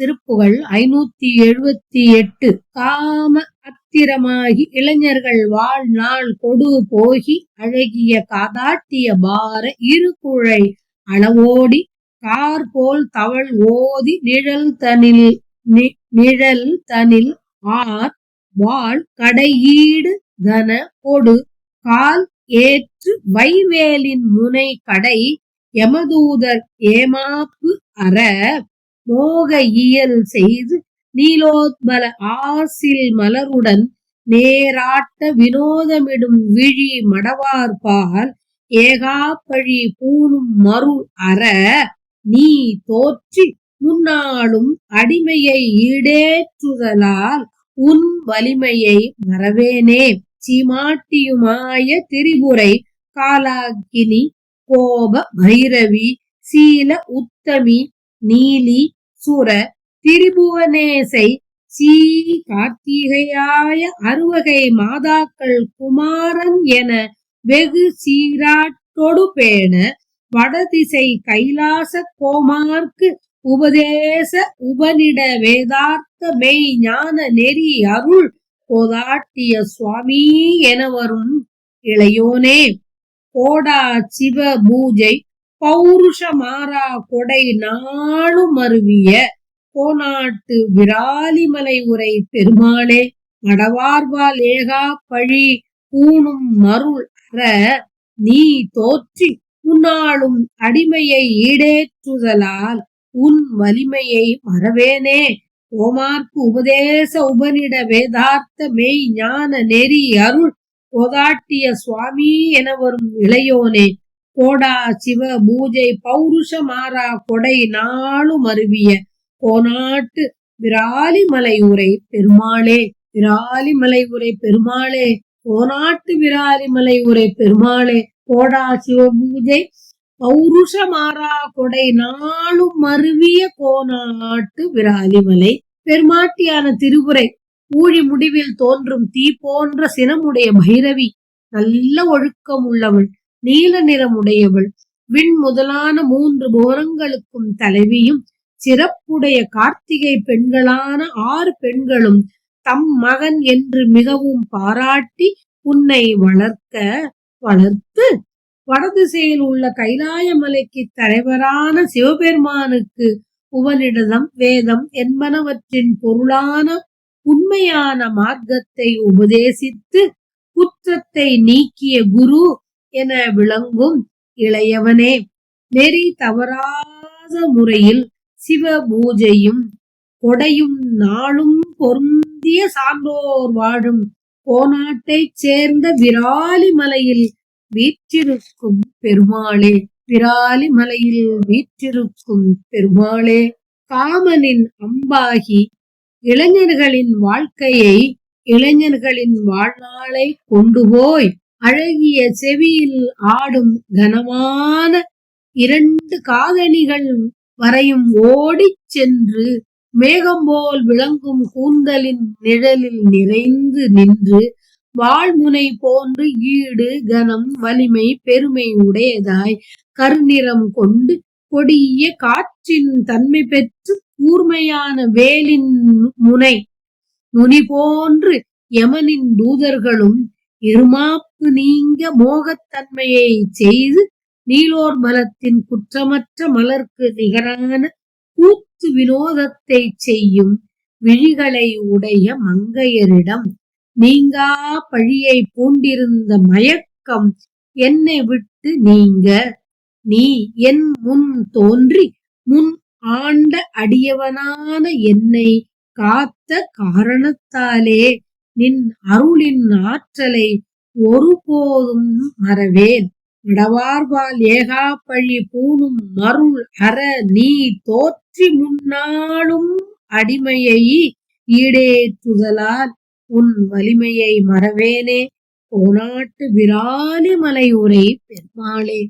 திருப்புகழ் ஐநூத்தி எழுபத்தி எட்டு காம அத்திரமாகி இளைஞர்கள் வாழ்நாள் கொடு போகி அழகிய காதாட்டிய பார இருகுழை அளவோடி கார் போல் தவள் ஓதி நிழல் தனில் நிழல் தனில் ஆர் வாழ் கடையீடு தன கொடு. கால் ஏற்று வைவேலின் முனை கடை யமதூதர் ஏமாப்பு அற மோக இயல் செய்து நீலோத்பல ஆசில் மலருடன் நேராட்ட வினோதமிடும் விழி மடவார்பால் ஏகாப்பழி பூணும் மருள் அற நீ தோற்றி முன்னாளும் அடிமையை ஈடேற்றுதலால் உன் வலிமையை மறவேனே. சீமாட்டியுமாய திரிபுரை காலாக்கினி கோப பைரவி சீல உத்தமி நீலி சுர திரிபுவனேசை சீ கார்த்திகையாய அறுவகை மாதாக்கள் குமாரன் என வெகு சீராட்டொடு பேண வடதிசை கைலாச கோமார்க்கு உபதேச உபனிட வேதார்த்த மெய் ஞான நெறி அருள் கோதாட்டிய சுவாமி என வரும் இளையோனே. கோடா சிவ பூஜை பௌருஷ மாறா கொடை நாளும் அருவிய கோநாட்டு விராலிமலை உரை பெருமாளே மடவார்வால் ஏகா பழி பூணும் மருள் அற நீ தோற்றி உன்னாளும் அடிமையை ஈடேற்றுதலால் உன் வலிமையை மறவேனே. ஓமார்க்கு உபதேச உபனிட வேதார்த்த மெய் ஞான நெறி அருள் போதாட்டிய சுவாமி என வரும் இளையோனே. கோடா சிவ பூஜை பௌருஷ மாறா கொடை நாளும் அருவிய கோநாட்டு விராலிமலை உரை பெருமாளே விராலிமலை உரை பெருமாளே கோநாட்டு விராலிமலை உரை பெருமாளே கோடா சிவ பூஜை பௌருஷ மாறா கொடை நாளும் மருவிய கோநாட்டு விராலிமலை பெருமாட்டியான திருவுரை ஊழி முடிவில் தோன்றும் தீ போன்ற சினமுடைய பைரவி நல்ல ஒழுக்கம் உள்ளவள். நீல நிறமுடையவள் விண் முதலான மூன்று போரங்களுக்கும் தலைவியும் சிறப்புடைய கார்த்திகை பெண்களான ஆறு பெண்களும் தம் மகன் என்று மிகவும் பாராட்டி உன்னை வளர்க்க வளர்த்து வடதிசையில் உள்ள கைலாயமலைக்கு தலைவரான சிவபெருமானுக்கு உவனிடதம் வேதம் என்பனவற்றின் பொருளான உண்மையான மார்க்கத்தை உபதேசித்து குற்றத்தை நீக்கிய குரு என விளங்கும் இளையவனே. நெறி தவறாத முறையில் சிவ பூஜையும் கொடையும் நாளும் பொருந்திய சான்றோர் வாழும் கோநாட்டைச் சேர்ந்த விராலி மலையில் வீற்றிருக்கும் பெருமாளே. விராலி மலையில் வீற்றிருக்கும் பெருமாளே. காமனின் அம்பாகி இளைஞர்களின் வாழ்க்கையை இளைஞர்களின் வாழ்நாளை கொண்டு போய் அழகிய செவியில் ஆடும் கனமான இரண்டு காதணிகள் வரையும் ஓடிச் சென்று மேகம்போல் விளங்கும் கூந்தலின் நிழலில் நிறைந்து நின்று வாழ்முனை போன்று ஈடு கனம் வலிமை பெருமை உடையதாய் கருநிறம் கொண்டு கொடிய காற்றின் தன்மை பெற்று கூர்மையான வேலின் முனை நுனி போன்று யமனின் தூதர்களும் இருமாப்பு நீங்க மோகத்தன்மையை செய்து நீலோர் மலத்தின் குற்றமற்ற மலர்க்கு நிகரான கூத்து வினோதத்தை செய்யும் விழிகளை உடைய மங்கையரிடம் நீங்கா பழியை பூண்டிருந்த மயக்கம் என்னை விட்டு நீங்க? நீ என் முன் தோன்றி முன் ஆண்ட அடியவனான என்னை காத்த காரணத்தாலே நின் அருளின் ஆற்றலை ஒருபோதும் மறவேன். மடவார்பால் ஏகாப்பழி பூணும் மருள் அற நீ தோற்றி முன்னாளும் அடிமையை ஈடேற்றுதலால் உன் வலிமையை மறவேனே. கோநாட்டு விராலி மலை உரை பெருமாளே.